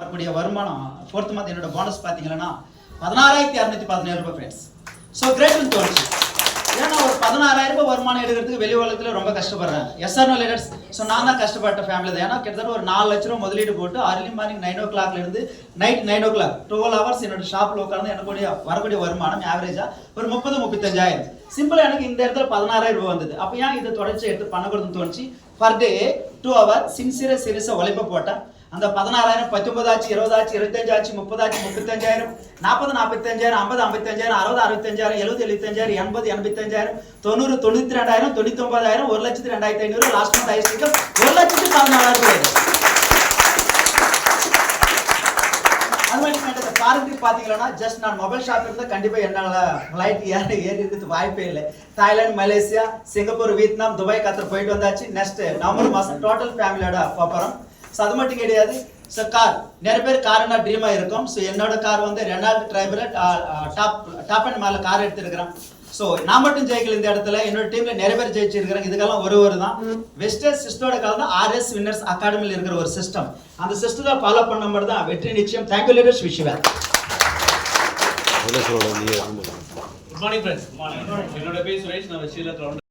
வரக்கூடிய வருமானம் fourth month என்னோட போனஸ் பார்த்தீங்கன்னா பதினாறாயிரத்தி இரநூத்தி பதினேழு ரூபாய் ஃப்ரெண்ட்ஸ் ஸோ கிரேட்னு தோணுச்சு. ஏன்னா ஒரு பதினாறாயிரம் ரூபாய் வருமானம் எடுக்கிறதுக்கு வெளி உலகத்தில் ரொம்ப கஷ்டப்படுறாங்க. எஸ்ஆர்னோ லீடர்ஸ் ஸோ நான் தான் கஷ்டப்பட்ட ஃபேமிலி தான். ஏன்னா கிட்டத்தட்ட ஒரு நாலு லட்ச ரூபா முதலீடு போட்டு அர்லி மார்னிங் நைன் ஓ கிளாக்ல இருந்து night nine o'clock twelve hours என்னோட ஷாப்பில் உட்காந்து எனக்கு வரக்கூடிய வருமானம் ஆவரேஜா ஒரு முப்பது முப்பத்தஞ்சாயிரம். சிம்பிளா எனக்கு இந்த இடத்துல பதினாறாயிரம் ரூபாய் வந்தது. அப்போ ஏன் இதை தொடர்ச்சி எடுத்து பண்ணக்கூடாதுன்னு தோணுச்சு? பர் டே டூ ஹவர் சின்சியரா சீரியஸாக உழைப்ப போட்டேன் அந்த பதினாறாயிரம் பத்தொன்பதாச்சு இருபதாச்சு இருபத்தஞ்சாச்சு முப்பதாச்சு முப்பத்தஞ்சாயிரம் நாற்பது நாற்பத்தஞ்சாயிரம் ஐம்பது ஐம்பத்தஞ்சாயிரம் அறுபது அறுபத்தஞ்சாயிரம் எழுபது எழுபத்தஞ்சாயிரம் எண்பது எண்பத்தஞ்சாயிரம் தொண்ணூறு தொண்ணூத்தி ரெண்டாயிரம் தொண்ணூத்தி ஒன்பதாயிரம் ஒரு லட்சத்து ரெண்டாயிரத்தி ஐநூறு லாஸ்ட் மந்த் ஆயிடுச்சு ஒரு லட்சத்து பதினாலாயிரம் ரூபாய். அது மாதிரி இந்த பாத்தீங்கன்னா ஜஸ்ட் நான் மொபைல் ஷாப் இருந்தால் கண்டிப்பா என்னால லைட் ஏறி ஏறி இருக்கிறது வாய்ப்பே இல்லை. Thailand Malaysia Singapore Vietnam Dubai Qatar போயிட்டு வந்தாச்சு. நெக்ஸ்ட் நவம்பர் மாசம் டோட்டல் ஃபேமிலியோட போறோம். ஸோ அது மட்டும் கிடையாது. ஸோ கார் நிறைய பேர் கார்னா ட்ரீமா இருக்கும் ஸோ என்னோட கார் வந்து Renault driver top top and மேல கார் எடுத்திருக்கிறேன். ஸோ நான் மட்டும் ஜெயிக்கல இந்த இடத்துல. என்னோட டீம்ல நிறைய பேர் ஜெயிச்சிருக்கிறாங்க இதுக்கெல்லாம் ஒரு ஒரு தான். வெஸ்டர்ன் சிஸ்டோட காலம் தான் ஆர்எஸ் வின்னர்ஸ் அகாடமியில் இருக்கிற ஒரு சிஸ்டம் அந்த சிஸ்டத்தை ஃபாலோ பண்ண மட்டும் தான் வெற்றி நிச்சயம். தேங்க்யூ லீடர்ஸ் நீங்க குட் மார்னிங் ஃப்ரெண்ட்ஸ் என்னோட பேர் சுரேஷ். நான் வச்சியில்